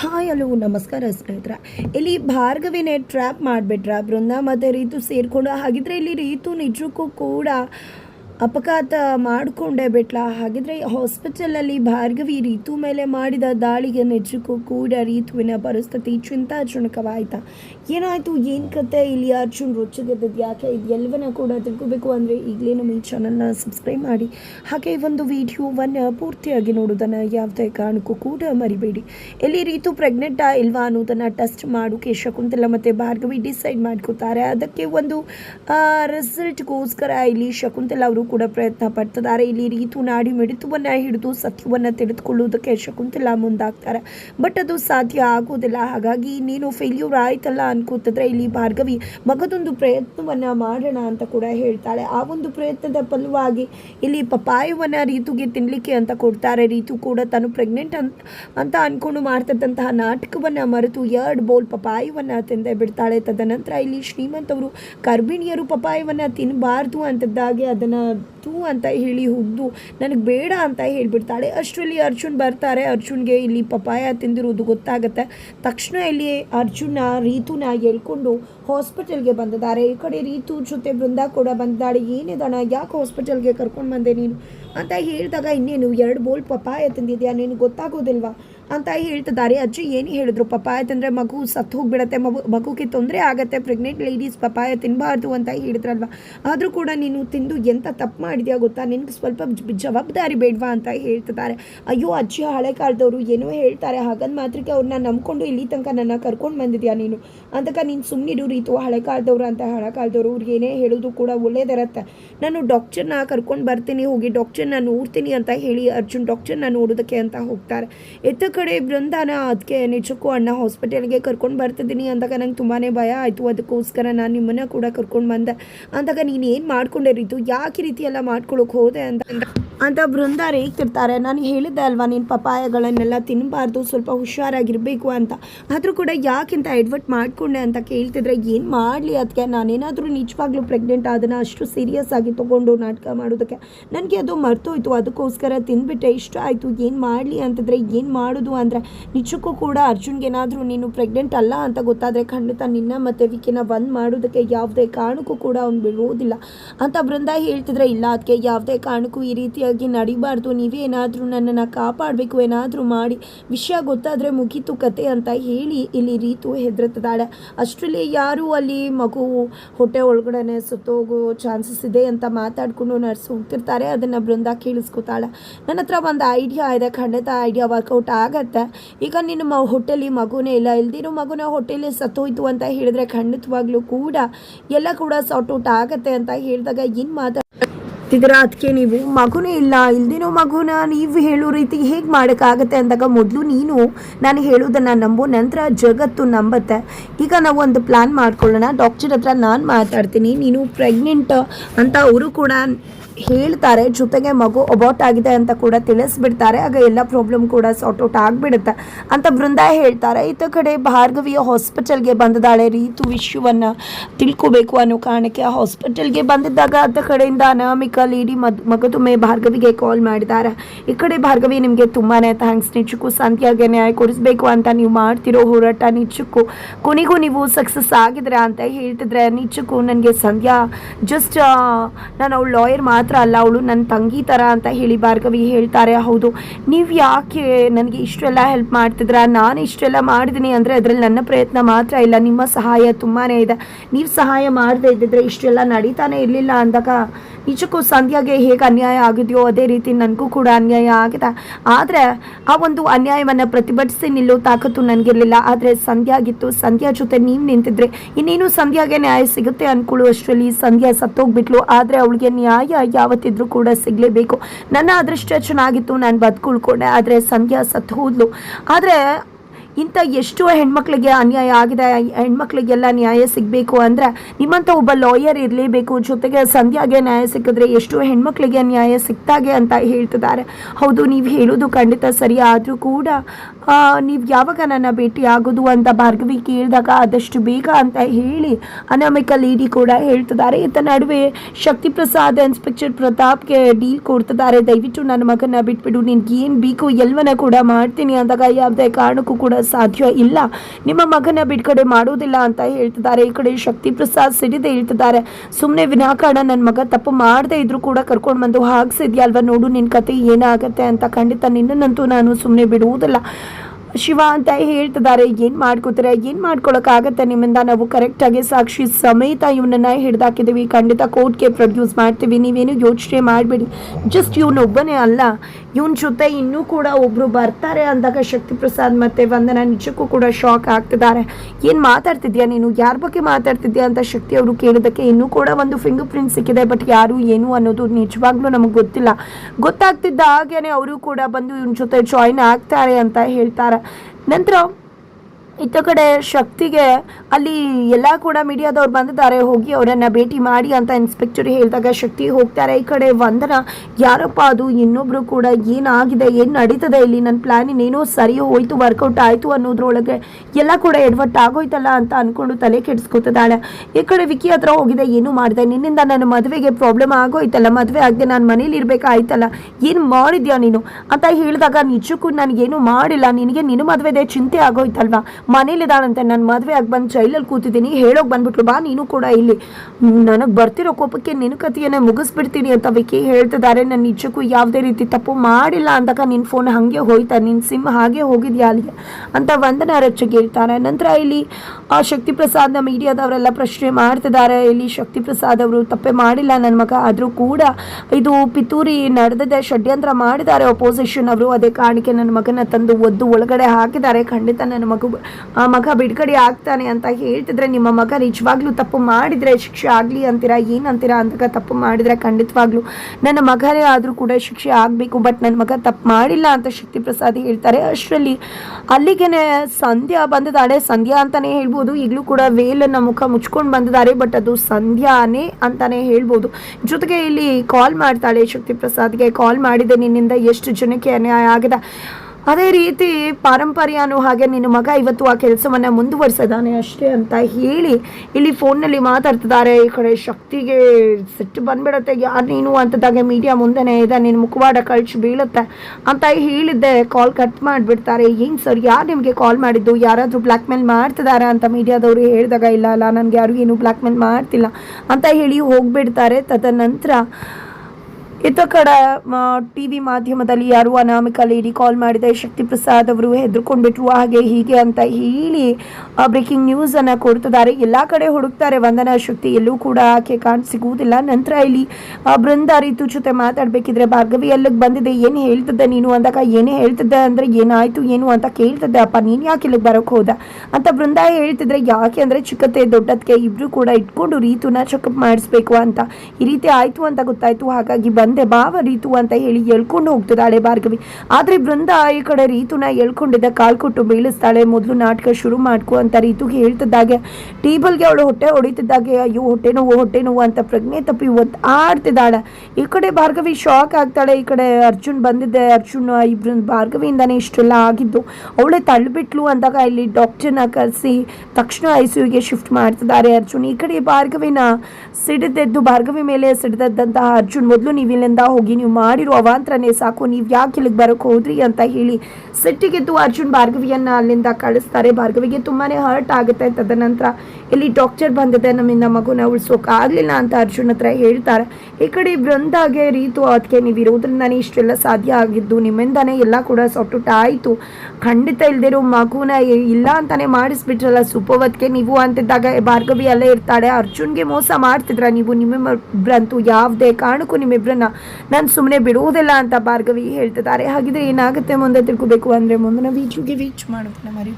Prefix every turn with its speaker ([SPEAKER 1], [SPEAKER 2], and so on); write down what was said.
[SPEAKER 1] Hi, hello, ನಮಸ್ಕಾರ ಸ್ನೇಹಿತರ. ಇಲ್ಲಿ ಭಾರ್ಗವಿನೇ ಟ್ರ್ಯಾಪ್ ಮಾಡಿಬಿಟ್ರ ಬೃಂದ ಮತ್ತು ರೀತು ಸೇರಿಕೊಂಡು, ಹಾಗಿದ್ರೆ ಇಲ್ಲಿ ರೀತು ನಿಜಕ್ಕೂ ಕೂಡ ಅಪಘಾತ ಮಾಡಿಕೊಂಡೇ ಬಿಟ್ಲ. ಹಾಗಿದ್ರೆ ಹಾಸ್ಪಿಟಲಲ್ಲಿ ಭಾರ್ಗವಿ ರೀತು ಮೇಲೆ ಮಾಡಿದ ದಾಳಿಗೆ ನಿಜಕ್ಕೂ ಕೂಡ ರೀತುವಿನ ಪರಿಸ್ಥಿತಿ ಚಿಂತಾಜನಕವಾಯ್ತ. ಏನಾಯಿತು? ಏನು ಕತೆ ಇಲ್ಲಿ? ಅರ್ಜುನ್ ರುಚಿಗೆದ್ದು ಯಾಕೆ? ಇದು ಎಲ್ಲವನ್ನ ಕೂಡ ತಿಳ್ಕೋಬೇಕು ಅಂದರೆ ಈಗಲೇ ನಮ್ಮ ಈ ಚಾನಲ್ನ ಸಬ್ಸ್ಕ್ರೈಬ್ ಮಾಡಿ. ಹಾಗೆ ಒಂದು ವಿಡಿಯೋವನ್ನು ಪೂರ್ತಿಯಾಗಿ ನೋಡೋದನ್ನು ಯಾವುದೇ ಕಾರಣಕ್ಕೂ ಕೂಡ ಮರಿಬೇಡಿ. ಎಲ್ಲಿ ರೀತು ಪ್ರೆಗ್ನೆಂಟಾ ಇಲ್ವಾ ಅನ್ನೋದನ್ನು ಟೆಸ್ಟ್ ಮಾಡೋಕೆ ಶಕುಂತಲ ಮತ್ತು ಭಾರ್ಗವಿ ಡಿಸೈಡ್ ಮಾಡ್ಕೋತಾರೆ. ಅದಕ್ಕೆ ಒಂದು ರಿಸಲ್ಟ್ಗೋಸ್ಕರ ಇಲ್ಲಿ ಶಕುಂತಲ ಅವರು ಕೂಡ ಪ್ರಯತ್ನ ಪಡ್ತಿದ್ದಾರೆ. ಇಲ್ಲಿ ರೀತು ನಾಡಿ ಮಿಡಿತವನ್ನು ಹಿಡಿದು ಸತ್ಯವನ್ನು ತಿಳಿದುಕೊಳ್ಳುವುದಕ್ಕೆ ಶಕುಂತಲ ಮುಂದಾಗ್ತಾರೆ. ಬಟ್ ಅದು ಸಾಧ್ಯ ಆಗುವುದಿಲ್ಲ. ಹಾಗಾಗಿ ನೀನು ಫೇಲ್ಯೂರ್ ಆಯ್ತಲ್ಲ ಅನ್ಕೋತಿದ್ರೆ ಇಲ್ಲಿ ಭಾರ್ಗವಿ ಮಗದೊಂದು ಪ್ರಯತ್ನವನ್ನು ಮಾಡೋಣ ಅಂತ ಕೂಡ ಹೇಳ್ತಾಳೆ. ಆ ಒಂದು ಪ್ರಯತ್ನದ ಫಲವಾಗಿ ಇಲ್ಲಿ ಪಪಾಯವನ್ನು ರೀತುಗೆ ತಿನ್ನಲಿಕ್ಕೆ ಅಂತ ಕೊಡ್ತಾರೆ. ರೀತು ಕೂಡ ತಾನು ಪ್ರೆಗ್ನೆಂಟ್ ಅಂತ ಅಂತ ಅನ್ಕೊಂಡು ಮಾಡ್ತಿದ್ದಂತಹ ನಾಟಕವನ್ನು ಮರೆತು ಎರಡು ಬೋಲ್ ಪಪಾಯವನ್ನು ತಿಂದೇ ಬಿಡ್ತಾಳೆ. ತದನಂತರ ಇಲ್ಲಿ ಶ್ರೀಮಂತ್ ಅವರು ಗರ್ಭಿಣಿಯರು ಪಪಾಯವನ್ನು ತಿನ್ನಬಾರ್ದು ಅಂತದ್ದಾಗೆ ಅದನ್ನು ತೂ ಅಂತ ಹೇಳಿ ಹುಗ್ದು, ನನಗೆ ಬೇಡ ಅಂತ ಹೇಳಿಬಿಡ್ತಾಳೆ. ಅಷ್ಟರಲ್ಲಿ ಅರ್ಜುನ್ ಬರ್ತಾರೆ. ಅರ್ಜುನ್ಗೆ ಇಲ್ಲಿ ಪಪಾಯ ತಿಂದಿರೋದು ಗೊತ್ತಾಗುತ್ತೆ. ತಕ್ಷಣ ಇಲ್ಲಿ ಅರ್ಜುನ ರೀತುನ ಎಳ್ಕೊಂಡು ಹಾಸ್ಪಿಟಲ್ಗೆ ಬಂದಿದ್ದಾರೆ. ಈ ಕಡೆ ರೀತು ಜೊತೆ ಬೃಂದ ಕೂಡ ಬಂದಿದ್ದಾಳೆ. ಏನಿದಣ ಯಾಕೆ ಹಾಸ್ಪಿಟಲ್ಗೆ ಕರ್ಕೊಂಡು ಬಂದೆ ನೀನು? ಅಂತ ಹೇಳಿದಾಗ, ಇನ್ನೇನು, ಎರಡು ಬೋಲ್ ಪಪಾಯ ತಿಂದಿದ್ಯಾ? ನೀನು ಗೊತ್ತಾಗೋದಿಲ್ವಾ? ಅಂತ ಹೇಳ್ತಿದ್ದಾರೆ. ಅಜ್ಜಿ ಏನು ಹೇಳಿದ್ರು? ಪಪ್ಪಾಯ ತಿಂದರೆ ಮಗು ಸತ್ತು ಹೋಗಿಬಿಡತ್ತೆ. ಮಗು, ಮಗುಗೆ ತೊಂದರೆ ಆಗುತ್ತೆ. ಪ್ರೆಗ್ನೆಂಟ್ ಲೇಡೀಸ್ ಪಪ್ಪಾಯ ತಿನ್ನಬಾರ್ದು ಅಂತ ಹೇಳಿದ್ರಲ್ವ? ಆದರೂ ಕೂಡ ನೀನು ತಿಂದು ಎಂಥ ತಪ್ಪು ಮಾಡಿದ್ಯಾ ಗೊತ್ತಾ? ನಿನಗೆ ಸ್ವಲ್ಪ ಜವಾಬ್ದಾರಿ ಬೇಡವಾ ಅಂತ ಹೇಳ್ತಿದ್ದಾರೆ. ಅಯ್ಯೋ ಅಜ್ಜಿ, ಹಳೆ ಕಾಲದವರು ಏನೋ ಹೇಳ್ತಾರೆ. ಹಾಗಂದ್ ಮಾತ್ರಕ್ಕೆ ಅವ್ರನ್ನ ನಂಬ್ಕೊಂಡು ಇಲ್ಲಿ ತನಕ ನನ್ನ ಕರ್ಕೊಂಡು ಬಂದಿದ್ಯಾ ನೀನು? ಅಂತಕ ನೀನು ಸುಮ್ಮನಿರು ರೀತು. ಹಳೆ ಕಾಲದವರು ಅಂತ ಹಳೆ ಕಾಲದವರು ಅವ್ರಿಗೆ ಏನೇ ಹೇಳೋದು ಕೂಡ ಒಳ್ಳೇದಿರತ್ತೆ. ನಾನು ಡಾಕ್ಟರ್ನ ಕರ್ಕೊಂಡು ಬರ್ತೀನಿ. ಹೋಗಿ ಡಾಕ್ಟರ್ನ ನೋಡ್ತೀನಿ ಅಂತ ಹೇಳಿ ಅರ್ಜುನ್ ಡಾಕ್ಟರ್ನ ನೋಡೋದಕ್ಕೆ ಅಂತ ಹೋಗ್ತಾರೆ. ಎತ್ತ ಕಡೆ ಬೃಂದಾನ ಅದಕ್ಕೆ ನಿಜಕ್ಕೂ ಅಣ್ಣ ಹಾಸ್ಪಿಟಲ್ಗೆ ಕರ್ಕೊಂಡು ಬರ್ತಿದ್ದೀನಿ ಅಂದಾಗ ನಂಗೆ ತುಂಬಾ ಭಯ ಆಯಿತು. ಅದಕ್ಕೋಸ್ಕರ ನಾನು ನಿಮ್ಮನ್ನು ಕೂಡ ಕರ್ಕೊಂಡು ಬಂದೆ. ಅಂದಾಗ ನೀನು ಏನು ಮಾಡ್ಕೊಂಡೆ ರೀತು? ಯಾಕೆ ರೀತಿ ಎಲ್ಲ ಮಾಡ್ಕೊಳಕ್ಕೆ ಹೋದೆ ಅಂತ ಅಂತ ಬೃಂದ ರೇಗ್ತಿರ್ತಾರೆ. ನಾನು ಹೇಳಿದ್ದೆ ಅಲ್ವಾ, ನೀನು ಪಪಾಯಗಳನ್ನೆಲ್ಲ ತಿನ್ನಬಾರ್ದು ಸ್ವಲ್ಪ ಹುಷಾರಾಗಿರಬೇಕು ಅಂತ. ಆದರೂ ಕೂಡ ಯಾಕಿಂತ ಎಡ್ವರ್ಟ್ ಮಾಡಿಕೊಂಡೆ ಅಂತ ಕೇಳ್ತಿದ್ರೆ ಏನು ಮಾಡಲಿ ಅದಕ್ಕೆ ನಾನೇನಾದರೂ ನಿಜವಾಗ್ಲೂ ಪ್ರೆಗ್ನೆಂಟ್ ಆದನ ಅಷ್ಟು ಸೀರಿಯಸ್ ಆಗಿ ತೊಗೊಂಡು ನಾಟಕ ಮಾಡೋದಕ್ಕೆ. ನನಗೆ ಅದು ಮರ್ತೋಯ್ತು. ಅದಕ್ಕೋಸ್ಕರ ತಿನ್ಬಿಟ್ಟೆ. ಇಷ್ಟ ಆಯಿತು. ಏನು ಮಾಡಲಿ ಅಂತಂದರೆ ಏನು ಮಾಡೋದು ಅಂದರೆ ನಿಜಕ್ಕೂ ಕೂಡ ಅರ್ಜುನ್ಗೆ ಏನಾದರೂ ನೀನು ಪ್ರೆಗ್ನೆಂಟ್ ಅಲ್ಲ ಅಂತ ಗೊತ್ತಾದರೆ ಖಂಡಿತ ನಿನ್ನ ಮತ್ತು ವಿಕಿನ ಬಂದ್ ಮಾಡೋದಕ್ಕೆ ಯಾವುದೇ ಕಾರಣಕ್ಕೂ ಕೂಡ ಅವ್ನು ಬಿಡುವುದಿಲ್ಲ ಅಂತ ಬೃಂದ ಹೇಳ್ತಿದ್ರೆ, ಇಲ್ಲ ಅದಕ್ಕೆ ಯಾವುದೇ ಕಾರಣಕ್ಕೂ ಈ ರೀತಿಯಾಗಿ ನಡಿಬಾರ್ದು, ನೀವೇ ಏನಾದರೂ ನನ್ನನ್ನು ಕಾಪಾಡಬೇಕು, ಏನಾದರೂ ಮಾಡಿ. ವಿಷಯ ಗೊತ್ತಾದರೆ ಮುಗೀತು ಕತೆ ಅಂತ ಹೇಳಿ ಇಲ್ಲಿ ರೀತು ಹೆದರುತ್ತಿದ್ದಾಳೆ. ಅಷ್ಟರಲ್ಲಿ ಯಾರು ಅಲ್ಲಿ ಮಗು ಹೊಟ್ಟೆ ಒಳಗಡೆ ಸುತ್ತೋಗೋ ಚಾನ್ಸಸ್ ಇದೆ ಅಂತ ಮಾತಾಡ್ಕೊಂಡು ನರ್ಸ್ ಹೋಗ್ತಿರ್ತಾರೆ. ಅದನ್ನು ಬೃಂದ ಕೇಳಿಸ್ಕೊತಾಳೆ. ನನ್ನ ಹತ್ರ ಒಂದು ಐಡಿಯಾ ಇದೆ. ಖಂಡಿತ ಐಡಿಯಾ ವರ್ಕೌಟ್ ಆಗತ್ತೆ. ಈಗ ನಿನ್ನ ಮ ಹೊಟ್ಟೆಲಿ ಮಗುನೇ ಇಲ್ಲ. ಇಲ್ದಿರೋ ಮಗುನ ಹೊಟ್ಟೆಲಿ ಸತ್ತೋಯ್ತು ಅಂತ ಹೇಳಿದ್ರೆ ಖಂಡಿತವಾಗ್ಲೂ ಕೂಡ ಎಲ್ಲ ಕೂಡ ಸಾರ್ಟ್ ಔಟ್ ಆಗತ್ತೆ ಅಂತ ಹೇಳಿದಾಗ ಏನು ಮಾತಾಡ್ತಿದ್ದೀರಾ ಅದಕ್ಕೆ ನೀವು ಮಗುನೇ ಇಲ್ಲ. ಇಲ್ದಿರೋ ಮಗುನ ನೀವು ಹೇಳೋ ರೀತಿ ಹೇಗೆ ಮಾಡೋಕ್ಕಾಗತ್ತೆ ಅಂದಾಗ ಮೊದಲು ನೀನು ನಾನು ಹೇಳೋದನ್ನು ನಂಬು ನಂತರ ಜಗತ್ತು ನಂಬತ್ತೆ. ಈಗ ನಾವು ಒಂದು ಪ್ಲ್ಯಾನ್ ಮಾಡ್ಕೊಳ್ಳೋಣ. ಡಾಕ್ಟರ್ ಹತ್ರ ನಾನು ಮಾತಾಡ್ತೀನಿ. ನೀನು ಪ್ರೆಗ್ನೆಂಟ್ ಅಂತ ಅವರು ಕೂಡ ಹೇಳ್ತಾರೆ, ಜೊತೆಗೆ ಮಗು ಅಬೌಟ್ ಆಗಿದೆ ಅಂತ ಕೂಡ ತಿಳಿಸ್ಬಿಡ್ತಾರೆ. ಆಗ ಎಲ್ಲ ಪ್ರಾಬ್ಲಮ್ ಕೂಡ ಸಾರ್ಟ್ ಔಟ್ ಆಗಿಬಿಡುತ್ತೆ ಅಂತ ಬೃಂದ ಹೇಳ್ತಾರೆ. ಇತ್ತ ಕಡೆ ಭಾರ್ಗವಿಯ ಹಾಸ್ಪಿಟಲ್ಗೆ ಬಂದಿದ್ದಾಳೆ ರೀತು ವಿಷಯವನ್ನು ತಿಳ್ಕೋಬೇಕು ಅನ್ನೋ ಕಾರಣಕ್ಕೆ ಆ ಹಾಸ್ಪಿಟಲ್ಗೆ ಬಂದಿದ್ದಾಗ ಅತ್ತ ಕಡೆಯಿಂದ ಅನಾಮಿಕ ಲೇಡಿ ಮದ್ ಭಾರ್ಗವಿಗೆ ಕಾಲ್ ಮಾಡಿದ್ದಾರೆ. ಈ ಕಡೆ ಭಾರ್ಗವಿ ನಿಮಗೆ ತುಂಬಾ ಥ್ಯಾಂಕ್ಸ್ ನಿಜಕ್ಕೂ ಸಂತ್ಯಾಗೆ ನ್ಯಾಯ ಕೊಡಿಸ್ಬೇಕು ಅಂತ ನೀವು ಮಾಡ್ತಿರೋ ಹೋರಾಟ ನಿಜಕ್ಕೂ. ಕೊನೆಗೂ ನೀವು ಸಕ್ಸಸ್ ಆಗಿದ್ರೆ ಅಂತ ಹೇಳ್ತಿದ್ರೆ ನಿಜಕ್ಕೂ ನನಗೆ ಸಂಧ್ಯಾ ಜಸ್ಟ್ ನಾನು ಅವಳು ಲಾಯರ್ ಮಾತ್ರ ಅಲ್ಲ, ಅವಳು ನನ್ನ ತಂಗಿ ಥರ ಅಂತ ಹೇಳಿ ಭಾರ್ಗವಿ ಹೇಳ್ತಾರೆ. ಹೌದು, ನೀವು ಯಾಕೆ ನನಗೆ ಇಷ್ಟೆಲ್ಲ ಹೆಲ್ಪ್ ಮಾಡ್ತಿದ್ರ? ನಾನು ಇಷ್ಟೆಲ್ಲ ಮಾಡಿದ್ದೀನಿ ಅಂದರೆ ಅದರಲ್ಲಿ ನನ್ನ ಪ್ರಯತ್ನ ಮಾತ್ರ ಇಲ್ಲ, ನಿಮ್ಮ ಸಹಾಯ ತುಂಬಾ ಇದೆ. ನೀವು ಸಹಾಯ ಮಾಡದೇ ಇದ್ದಿದ್ರೆ ಇಷ್ಟೆಲ್ಲ ನಡೀತಾನೆ ಇರಲಿಲ್ಲ ಅಂದಾಗ ನಿಜಕ್ಕೂ ಸಂಧ್ಯಾಗೆ ಹೇಗೆ ಅನ್ಯಾಯ ಆಗಿದೆಯೋ ಅದೇ ರೀತಿ ನನಗೂ ಕೂಡ ಅನ್ಯಾಯ ಆಗಿದೆ. ಆದರೆ ಆ ಒಂದು ಅನ್ಯಾಯವನ್ನು ಪ್ರತಿಭಟಿಸಿ ನಿಲ್ಲೋ ತಾಕತ್ತು ನನಗಿರಲಿಲ್ಲ. ಆದರೆ ಸಂಧ್ಯಾಗಿತ್ತು. ಸಂಧ್ಯಾ ಜೊತೆ ನೀವು ನಿಂತಿದ್ರೆ ಇನ್ನೇನು ಸಂಧ್ಯಾಗೆ ನ್ಯಾಯ ಸಿಗುತ್ತೆ ಅನ್ಕೊಳ್ಳುವಷ್ಟರಲ್ಲಿ ಸಂಧ್ಯಾ ಸತ್ತೋಗ್ಬಿಟ್ಲು. ಆದರೆ ಅವಳಿಗೆ ನ್ಯಾಯ ಯಾವತ್ತಿದ್ರೂ ಕೂಡ ಸಿಗಲೇಬೇಕು. ನನ್ನ ಅದೃಷ್ಟ ಚೆನ್ನಾಗಿತ್ತು. ನಾನು ಬದುಕುಳ್ಕೊಂಡೆ. ಆದರೆ ಸಂಧ್ಯಾ ಸತ್ತು ಹೋದ್ಲು. ಆದರೆ ಇಂಥ ಎಷ್ಟೋ ಹೆಣ್ಮಕ್ಳಿಗೆ ಅನ್ಯಾಯ ಆಗಿದೆ. ಹೆಣ್ಮಕ್ಳಿಗೆಲ್ಲ ನ್ಯಾಯ ಸಿಗಬೇಕು ಅಂದರೆ ನಿಮ್ಮಂಥ ಒಬ್ಬ ಲಾಯರ್ ಇರಲೇಬೇಕು. ಜೊತೆಗೆ ಸಂಧ್ಯಾಗೆ ನ್ಯಾಯ ಸಿಕ್ಕಿದ್ರೆ ಎಷ್ಟೋ ಹೆಣ್ಮಕ್ಳಿಗೆ ನ್ಯಾಯ ಸಿಕ್ತಾಗೆ ಅಂತ ಹೇಳ್ತಿದ್ದಾರೆ. ಹೌದು, ನೀವು ಹೇಳೋದು ಖಂಡಿತ ಸರಿ. ಆದರೂ ಕೂಡ ನೀವು ಯಾವಾಗ ನನ್ನ ಭೇಟಿ ಆಗೋದು ಅಂತ ಭಾರ್ಗವಿ ಕೇಳಿದಾಗ ಆದಷ್ಟು ಬೇಗ ಅಂತ ಹೇಳಿ ಅನಾಮಿಕ ಲೇಡಿ ಕೂಡ ಹೇಳ್ತಿದ್ದಾರೆ. ಇತ್ತ ನಡುವೆ ಶಕ್ತಿ ಪ್ರಸಾದ್ ಇನ್ಸ್ಪೆಕ್ಟರ್ ಪ್ರತಾಪ್ಗೆ ಡೀಲ್ ಕೊಡ್ತಿದ್ದಾರೆ. ದಯವಿಟ್ಟು ನನ್ನ ಮಗನ ಬಿಟ್ಬಿಡು. ನಿನ್ಗೆ ಏನು ಬೇಕು ಎಲ್ವನ ಕೂಡ ಮಾಡ್ತೀನಿ ಅಂದಾಗ ಯಾವುದೇ ಕಾರಣಕ್ಕೂ ಕೂಡ ಸಾಧ್ಯ ಇಲ್ಲ. ನಿಮ್ಮ ಮಗನ ಬಿಡುಗಡೆ ಮಾಡೋದಿಲ್ಲ ಅಂತ ಹೇಳ್ತಿದ್ದಾರೆ. ಈ ಕಡೆ ಶಕ್ತಿ ಪ್ರಸಾದ್ ಸಿಡಿದೆ ಹೇಳ್ತಿದ್ದಾರೆ. ಸುಮ್ಮನೆ ವಿನಾಕಾರಣ ನನ್ನ ಮಗ ತಪ್ಪು ಮಾಡದೇ ಇದ್ರು ಕೂಡ ಕರ್ಕೊಂಡು ಬಂದು ಹಾಕ್ಸಿದ್ಯಾ ಅಲ್ವಾ ನೋಡು ನಿನ್ನ ಕತೆ ಏನಾಗುತ್ತೆ ಅಂತ ಖಂಡಿತ ನಿನ್ನನ್ನಂತೂ ನಾನು ಸುಮ್ಮನೆ ಬಿಡುವುದಿಲ್ಲ. ಶಿವ ಅಂತ ಹೇಳ್ತಿದ್ದಾರೆ. ಏನು ಮಾಡ್ಕೋತೀರ? ಏನು ಮಾಡ್ಕೊಳಕ್ಕಾಗತ್ತೆ ನಿಮ್ಮಿಂದ? ನಾವು ಕರೆಕ್ಟಾಗಿ ಸಾಕ್ಷಿ ಸಮೇತ ಇವನನ್ನ ಹಿಡ್ದಾಕಿದ್ದೀವಿ ಖಂಡಿತ ಕೋರ್ಟ್ಗೆ ಪ್ರೊಡ್ಯೂಸ್ ಮಾಡ್ತೀವಿ. ನೀವೇನು ಯೋಚನೆ ಮಾಡಬೇಡಿ. ಜಸ್ಟ್ ಇವನೊಬ್ಬನೇ ಅಲ್ಲ. ಇವನ ಜೊತೆ ಇನ್ನೂ ಕೂಡ ಒಬ್ಬರು ಬರ್ತಾರೆ ಅಂದಾಗ ಶಕ್ತಿ ಪ್ರಸಾದ್ ಮತ್ತು ವಂದನ ನಿಜಕ್ಕೂ ಕೂಡ ಶಾಕ್ ಆಗ್ತಿದ್ದಾರೆ. ಏನು ಮಾತಾಡ್ತಿದ್ಯಾ ನೀನು? ಯಾರ ಬಗ್ಗೆ ಮಾತಾಡ್ತಿದ್ಯಾ ಅಂತ ಶಕ್ತಿ ಅವರು ಕೇಳಿದ್ದಕ್ಕೆ ಇನ್ನೂ ಕೂಡ ಒಂದು ಫಿಂಗರ್ ಪ್ರಿಂಟ್ ಸಿಕ್ಕಿದೆ ಬಟ್ ಯಾರು ಏನು ಅನ್ನೋದು ನಿಜವಾಗ್ಲೂ ನಮಗೆ ಗೊತ್ತಿಲ್ಲ. ಗೊತ್ತಾಗ್ತಿದ್ದ ಹಾಗೇನೆ ಅವರು ಕೂಡ ಬಂದು ಇವನ ಜೊತೆ ಜಾಯಿನ್ ಆಗ್ತಾರೆ ಅಂತ ಹೇಳ್ತಾರೆ. ನಂತರ ಇತ್ತ ಕಡೆ ಶಕ್ತಿಗೆ ಅಲ್ಲಿ ಎಲ್ಲ ಕೂಡ ಮೀಡಿಯಾದವ್ರು ಬಂದಿದ್ದಾರೆ, ಹೋಗಿ ಅವರನ್ನು ಭೇಟಿ ಮಾಡಿ ಅಂತ ಇನ್ಸ್ಪೆಕ್ಟರ್ ಹೇಳಿದಾಗ ಶಕ್ತಿ ಹೋಗ್ತಾರೆ. ಈ ಕಡೆ ವಂದನ, ಯಾರಪ್ಪ ಅದು? ಇನ್ನೊಬ್ರು ಕೂಡ ಏನಾಗಿದೆ? ಏನು ನಡೀತದೆ ಇಲ್ಲಿ? ನನ್ನ ಪ್ಲ್ಯಾನ್ ಇನ್ನೇನೋ ಸರಿ ಹೋಯ್ತು ವರ್ಕೌಟ್ ಆಯಿತು ಅನ್ನೋದ್ರೊಳಗೆ ಎಲ್ಲ ಕೂಡ ಎಡ್ವರ್ಟ್ ಆಗೋಯ್ತಲ್ಲ ಅಂತ ಅಂದ್ಕೊಂಡು ತಲೆ ಕೆಡಿಸ್ಕೊತಿದ್ದಾಳೆ. ಈ ಕಡೆ ವಿಕಿ ಹತ್ರ ಹೋಗಿದೆ, ಏನು ಮಾಡಿದೆ? ನಿನ್ನಿಂದ ನನ್ನ ಮದುವೆಗೆ ಪ್ರಾಬ್ಲಮ್ ಆಗೋಯ್ತಲ್ಲ, ಮದುವೆ ಆಗದೆ ನಾನು ಮನೇಲಿ ಇರಬೇಕಾಯ್ತಲ್ಲ, ಏನು ಮಾಡಿದ್ಯಾ ನೀನು? ಅಂತ ಹೇಳಿದಾಗ ನಿಜಕ್ಕೂ ನನಗೇನು ಮಾಡಿಲ್ಲ, ನಿನಗೆ ನಿನ್ನ ಮದುವೆದೇ ಚಿಂತೆ ಆಗೋಯ್ತಲ್ವಾ? ಮನೇಲಿದ್ದಾಳಂತೆ ನನ್ನ ಮದುವೆ ಆಗಿ ಬಂದು ಜೈಲಲ್ಲಿ ಕೂತಿದ್ದೀನಿ ಹೇಳೋಕೆ ಬಂದ್ಬಿಟ್ಲು, ಬಾ ನೀನು ಕೂಡ ಇಲ್ಲಿ. ನನಗೆ ಬರ್ತಿರೋ ಕೋಪಕ್ಕೆ ನಿನ್ನ ಕಥೆಯನ್ನೇ ಮುಗಿಸ್ಬಿಡ್ತೀನಿ ಅಂತ ವಿಕಿ ಹೇಳ್ತಿದ್ದಾರೆ ನಾನು ನಿಜಕ್ಕೂ ಯಾವುದೇ ರೀತಿ ತಪ್ಪು ಮಾಡಿಲ್ಲ ಅಂದಾಗ ನಿನ್ನ ಫೋನ್ ಹಾಗೆ ಹೋಯ್ತಾ ನಿನ್ನ ಸಿಮ್ ಹಾಗೆ ಹೋಗಿದ್ಯಾ ಅಲ್ಲಿಗೆ? ಅಂತ ವಂದನ ರಚ್ಚಗೆ ಹೇಳ್ತಾರೆ. ನಂತರ ಇಲ್ಲಿ, ಆ ಶಕ್ತಿ ಪ್ರಸಾದ್ನ ಮೀಡಿಯಾದವರೆಲ್ಲ ಪ್ರಶ್ನೆ ಮಾಡ್ತಿದ್ದಾರೆ. ಇಲ್ಲಿ ಶಕ್ತಿ ಪ್ರಸಾದ್ ಅವರು ತಪ್ಪೆ ಮಾಡಿಲ್ಲ ನನ್ನ ಮಗ. ಆದರೂ ಕೂಡ ಇದು ಪಿತೂರಿ ನಡೆದಿದೆ ಷಡ್ಯಂತ್ರ ಮಾಡಿದ್ದಾರೆ. ಅಪೋಸಿಷನ್ ಅವರು ಅದೇ ಕಾರಣಕ್ಕೆ ನನ್ನ ಮಗನ ತಂದು ಒದ್ದು ಒಳಗಡೆ ಹಾಕಿದ್ದಾರೆ. ಖಂಡಿತ ನನ್ನ ಮಗು ಮಗ ಬಿಡುಗಡೆ ಆಗ್ತಾನೆ ಅಂತ ಹೇಳ್ತಿದ್ರೆ ನಿಮ್ಮ ಮಗ ನಿಜವಾಗ್ಲೂ ತಪ್ಪು ಮಾಡಿದ್ರೆ ಶಿಕ್ಷೆ ಆಗಲಿ ಅಂತೀರಾ, ಏನಂತೀರಾ ಅಂತ ತಪ್ಪು ಮಾಡಿದ್ರೆ ಖಂಡಿತವಾಗ್ಲೂ ನನ್ನ ಮಗನೇ ಆದರೂ ಕೂಡ ಶಿಕ್ಷೆ ಆಗಬೇಕು ಬಟ್ ನನ್ನ ಮಗ ತಪ್ಪು ಮಾಡಿಲ್ಲ ಅಂತ ಶಕ್ತಿ ಪ್ರಸಾದ್ ಹೇಳ್ತಾರೆ. ಅಷ್ಟರಲ್ಲಿ ಅಲ್ಲಿಗೆ ಸಂಧ್ಯಾ ಬಂದಿದ್ದಾಳೆ ಸಂಧ್ಯಾ ಅಂತಲೇ ಹೇಳ್ಬೋದು. ಈಗಲೂ ಕೂಡ ವೇಲನ್ನು ಮುಖ ಮುಚ್ಕೊಂಡು ಬಂದಿದ್ದಾರೆ ಬಟ್ ಅದು ಸಂಧ್ಯಾನೇ ಅಂತಲೇ ಹೇಳ್ಬೋದು. ಜೊತೆಗೆ ಇಲ್ಲಿ ಕಾಲ್ ಮಾಡ್ತಾಳೆ ಶಕ್ತಿ ಪ್ರಸಾದ್ಗೆ ಕಾಲ್ ಮಾಡಿದೆ ನಿನ್ನಿಂದ ಎಷ್ಟು ಜನಕ್ಕೆ ಅನ್ಯಾಯ ಆಗಿದೆ. ಅದೇ ರೀತಿ ಪಾರಂಪರ್ಯನೂ ಹಾಗೆ ನಿನ್ನ ಮಗ ಇವತ್ತು ಆ ಕೆಲಸವನ್ನು ಮುಂದುವರಿಸಿದಾನೆ ಅಷ್ಟೇ ಅಂತ ಹೇಳಿ ಇಲ್ಲಿ ಫೋನ್ನಲ್ಲಿ ಮಾತಾಡ್ತಿದ್ದಾರೆ. ಈ ಕಡೆ ಶಕ್ತಿಗೆ ಸಿಟ್ಟು ಬಂದ್ಬಿಡತ್ತೆ. ಯಾರು ನೀನು ಅಂತದಾಗೆ ಮೀಡಿಯಾ ಮುಂದೆನೇ ಇದೆ. ನಿನ್ನ ಮುಖವಾಡ ಕಳ್ಸಿ ಬೀಳುತ್ತೆ ಅಂತ ಹೇಳಿದ್ದೆ. ಕಾಲ್ ಕಟ್ ಮಾಡಿಬಿಡ್ತಾರೆ. ಏನು ಸರ್ ಯಾರು ನಿಮಗೆ ಕಾಲ್ ಮಾಡಿದ್ದು? ಯಾರಾದರೂ ಬ್ಲ್ಯಾಕ್ ಮೇಲ್ ಮಾಡ್ತಿದ್ದಾರೆ ಅಂತ ಮೀಡಿಯಾದವರು ಹೇಳಿದಾಗ ಇಲ್ಲ ಅಲ್ಲ ನನಗೆ ಯಾರು ಏನು ಬ್ಲ್ಯಾಕ್ ಮೇಲ್ ಮಾಡ್ತಿಲ್ಲ ಅಂತ ಹೇಳಿ ಹೋಗ್ಬಿಡ್ತಾರೆ. ತದನಂತರ ಇತ್ತ ಕಡೆ ಟಿ ವಿ ಮಾಧ್ಯಮದಲ್ಲಿ ಯಾರು ಅನಾಮಿಕ ಲೇಡಿ ಕಾಲ್ ಮಾಡಿದೆ. ಶಕ್ತಿ ಪ್ರಸಾದ್ ಅವರು ಹೆದರ್ಕೊಂಡ್ಬಿಟ್ರು. ಹಾಗೆ ಹೀಗೆ ಅಂತ ಹೇಳಿ ಬ್ರೇಕಿಂಗ್ ನ್ಯೂಸ್ ಅನ್ನ ಕೊಡ್ತಿದ್ದಾರೆ. ಎಲ್ಲ ಕಡೆ ಹುಡುಕ್ತಾರೆ. ವಂದನಾ ಶಕ್ತಿ ಎಲ್ಲೂ ಕೂಡ ಆಕೆ ಕಾಣ್ ಸಿಗುವುದಿಲ್ಲ. ನಂತರ ಇಲ್ಲಿ ಬೃಂದ ರೀತು ಜೊತೆ ಮಾತಾಡ್ಬೇಕಿದ್ರೆ ಭಾರ್ಗವಿ ಅಲ್ಲಿಗೆ ಬಂದಿದೆ. ಏನು ಹೇಳ್ತಿದ್ದೆ ನೀನು ಅಂದಾಗ, ಏನೇ ಹೇಳ್ತಿದ್ದೆ ಅಂದ್ರೆ, ಏನಾಯ್ತು, ಏನು ಅಂತ ಕೇಳ್ತಿದ್ದೆ. ಅಪ್ಪ, ನೀನು ಯಾಕೆ ಇಲ್ಲಿಗೆ ಬರೋಕೆ ಹೋದ? ಅಂತ ಬೃಂದ ಹೇಳ್ತಿದ್ರೆ, ಯಾಕೆ ಅಂದ್ರೆ ಚಿಕ್ಕತೆ ದೊಡ್ಡದಕ್ಕೆ ಇಬ್ರು ಕೂಡ ಇಟ್ಕೊಂಡು ರೀತುನ ಚೆಕಪ್ ಮಾಡಿಸ್ಬೇಕು ಅಂತ. ಈ ರೀತಿ ಆಯ್ತು ಅಂತ ಗೊತ್ತಾಯ್ತು. ಹಾಗಾಗಿ ಬಂದೆ ಬಾವ ರೀತು ಅಂತ ಹೇಳಿ ಎಳ್ಕೊಂಡು ಹೋಗ್ತಿದ್ದಾಳೆ ಭಾರ್ಗವಿ. ಆದ್ರೆ ಬೃಂದ ಈ ಕಡೆ ರೀತುನ ಎಳ್ಕೊಂಡಿದ್ದ ಕಾಲ್ ಕೊಟ್ಟು ಬೀಳಿಸ್ತಾಳೆ. ಮೊದಲು ನಾಟಕ ಶುರು ಮಾಡ್ಕೊ ಅಂತ ರೀತುಗೆ ಹೇಳ್ತಿದ್ದಾಗೆ. ಟೇಬಲ್ಗೆ ಅವಳು ಹೊಟ್ಟೆ ಹೊಡಿತಿದ್ದಾಗೆ. ಅಯ್ಯೋ, ಹೊಟ್ಟೆ ನೋವು ಹೊಟ್ಟೆ ನೋವು ಅಂತ ಪ್ರಜ್ಞೆ ತಪ್ಪಿ ಒತ್ತಾಡ್ತಿದ್ದಾಳೆ ಈ ಕಡೆ ಭಾರ್ಗವಿ ಶಾಕ್ ಆಗ್ತಾಳೆ. ಈ ಕಡೆ ಅರ್ಜುನ್ ಬಂದಿದ್ದೆ. ಅರ್ಜುನ್ ಇಬ್ರು ಭಾರ್ಗವಿಯಿಂದಾನೇ ಇಷ್ಟೆಲ್ಲ ಆಗಿದ್ದು. ಅವಳೇ ತಳ್ಳಿಬಿಟ್ಲು ಅಂದಾಗ ಇಲ್ಲಿ ಡಾಕ್ಟರ್ನ ಕರೆಸಿ ತಕ್ಷಣ ಐ ಸಿ ಶಿಫ್ಟ್ ಮಾಡ್ತಿದ್ದಾರೆ ಅರ್ಜುನ್. ಈ ಕಡೆ ಭಾರ್ಗವಿನ ಸಿಡಿದೆದ್ದು ಭಾರ್ಗವಿ ಮೇಲೆ ಸಿಡಿದದ್ದಂತಹ ಅರ್ಜುನ್. ಮೊದಲು ನೀವು ಇಲ್ಲಿಂದ ಹೋಗಿ ನೀವು ಮಾಡಿರೋ ಅವಾಂತರನೇ ಸಾಕು, ನೀವು ಯಾಕೆ ಇಲ್ಲಿಗೆ ಬರೋಕೆ ಹೋದ್ರಿ ಅಂತ ಹೇಳಿ ಸಿಟ್ಟಿಗೆದ್ದು ಅರ್ಜುನ್ ಭಾರ್ಗವಿಯನ್ನು ಅಲ್ಲಿಂದ ಕಳಿಸ್ತಾರೆ. ಭಾರ್ಗವಿಗೆ ತುಂಬಾ ಹರ್ಟ್ ಆಗುತ್ತೆ ತದನಂತರ ಇಲ್ಲಿ ಡಾಕ್ಟರ್ ಬಂದಿದೆ. ನಮ್ಮಿಂದ ಮಗುನ ಉಳಿಸೋಕೆ ಆಗಲಿಲ್ಲ ಅಂತ ಅರ್ಜುನ್ ಹತ್ರ ಹೇಳ್ತಾರೆ. ಈ ಕಡೆ ಬೃಂದಾಗೆ ರೀತು ಅದಕ್ಕೆ ನೀವು ಇರೋದ್ರಿಂದಾನೇ ಇಷ್ಟೆಲ್ಲ ಸಾಧ್ಯ ಆಗಿದ್ದು, ನಿಮ್ಮಿಂದಾನೇ ಎಲ್ಲ ಕೂಡ ಸೊಟ್ಟುಟ ಆಯಿತು ಖಂಡಿತ ಇಲ್ದಿರೋ ಮಗುನ ಇಲ್ಲ ಅಂತಾನೆ ಮಾಡಿಸ್ಬಿಟ್ರಲ್ಲ ಸುಪವತ್ಗೆ ನೀವು ಅಂತಿದ್ದಾಗ ಭಾರ್ಗವಿ ಅಲ್ಲೇ ಇರ್ತಾಳೆ. ಅರ್ಜುನ್ಗೆ ಮೋಸ ಮಾಡ್ತಿದ್ರ ನೀವು? ನಿಮ್ಮಿಬ್ಬರಂತೂ ಯಾವುದೇ ಕಾರಣಕ್ಕೂ ನಿಮ್ಮಿಬ್ಬರನ್ನ ನಾನು ಸುಮ್ಮನೆ ಬಿಡುವುದಿಲ್ಲ ಅಂತ ಭಾರ್ಗವಿ ಹೇಳ್ತಿದ್ದಾರೆ. ಹಾಗಿದ್ರೆ ಏನಾಗುತ್ತೆ? ಮುಂದೆ ತಿಳ್ಕೋಬೇಕು ಅಂದರೆ ಮುಂದಿನ ವೀಚುಗೆ ವೀಚ್ ಮಾಡೋದನ್ನ ಮರಿ.